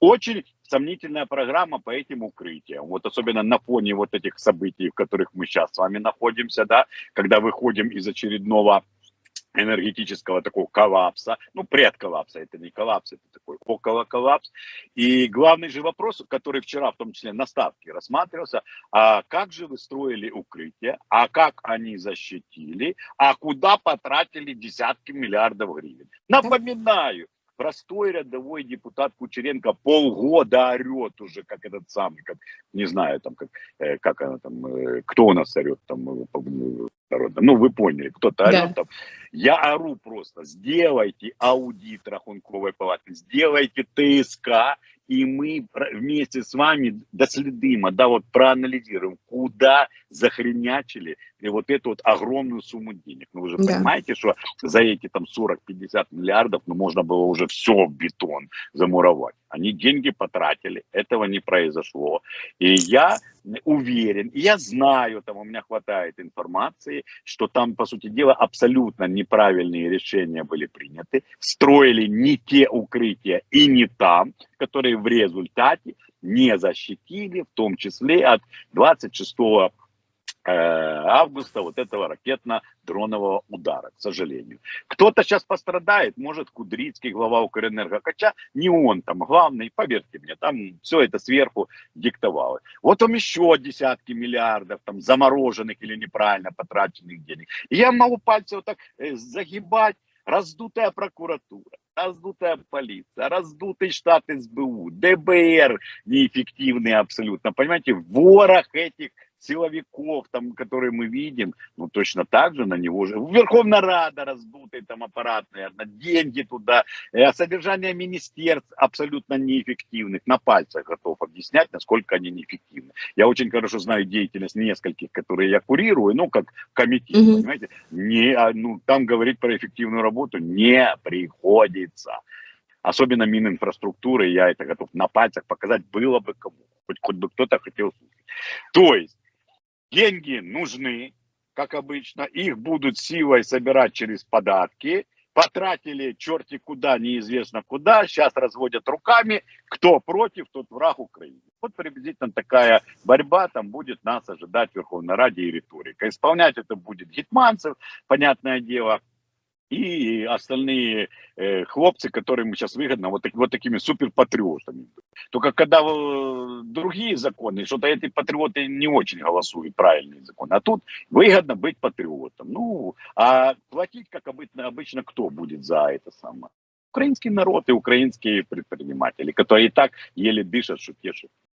Очень сомнительная программа по этим укрытиям. Вот особенно на фоне вот этих событий, в которых мы сейчас с вами находимся, да, когда выходим из очередного энергетического такого коллапса, ну, предколлапса, это не коллапс, это такой около коллапс. И главный же вопрос, который вчера, в том числе на ставке рассматривался, а как же вы строили укрытие, а как они защитили, а куда потратили десятки миллиардов гривен. Напоминаю, простой рядовой депутат Кучеренко полгода орет уже, как этот самый, как, не знаю, там, как, э, как она там, э, кто у нас орет там, э, народно. Ну, вы поняли, кто-то орет да. там. Я ору просто, сделайте аудит Рахунковой палаты, сделайте ТСК, и мы вместе с вами доследимо, да, вот проанализируем, куда захренячили и вот эту вот огромную сумму денег. Ну, вы же да. понимаете, что за эти там 40-50 миллиардов, ну, можно было уже все в бетон замуровать. Они деньги потратили, этого не произошло. И я уверен, я знаю, там у меня хватает информации, что там, по сути дела, абсолютно неправильные решения были приняты, строили не те укрытия и не там, которые в результате не защитили, в том числе от 26 Э, августа вот этого ракетно-дронового удара, к сожалению. Кто-то сейчас пострадает, может Кудрицкий, глава Укрэнерго, хотя не он там главный, поверьте мне, там все это сверху диктовало. Вот там еще десятки миллиардов там замороженных или неправильно потраченных денег. И я могу пальцы вот так э, загибать, раздутая прокуратура, раздутая полиция, раздутый штат СБУ, ДБР неэффективный абсолютно, понимаете, ворох этих силовиков, там, которые мы видим, ну, точно так же на него же. Верховная Рада раздутая, там, аппаратная, деньги туда, э, содержание министерств абсолютно неэффективных. На пальцах готов объяснять, насколько они неэффективны. Я очень хорошо знаю деятельность нескольких, которые я курирую, ну, как комитет, угу. понимаете. Не, а, ну, там говорить про эффективную работу не приходится. Особенно Мининфраструктуры, я это готов на пальцах показать, было бы кому. Хоть, хоть бы кто-то хотел слушать. То есть, Деньги нужны, как обычно, их будут силой собирать через податки, потратили черти куда, неизвестно куда, сейчас разводят руками, кто против, тот враг Украины. Вот приблизительно такая борьба там будет нас ожидать в Верховной Раде и риторика. Исполнять это будет Гетманцев, понятное дело, и остальные э, хлопцы, которым сейчас выгодно, вот, вот такими суперпатриотами. Только когда э, другие законы, что-то эти патриоты не очень голосуют правильные законы, а тут выгодно быть патриотом. Ну, а платить, как обычно, обычно кто будет за это самое? Украинский народ и украинские предприниматели, которые и так еле дышат, что тешат.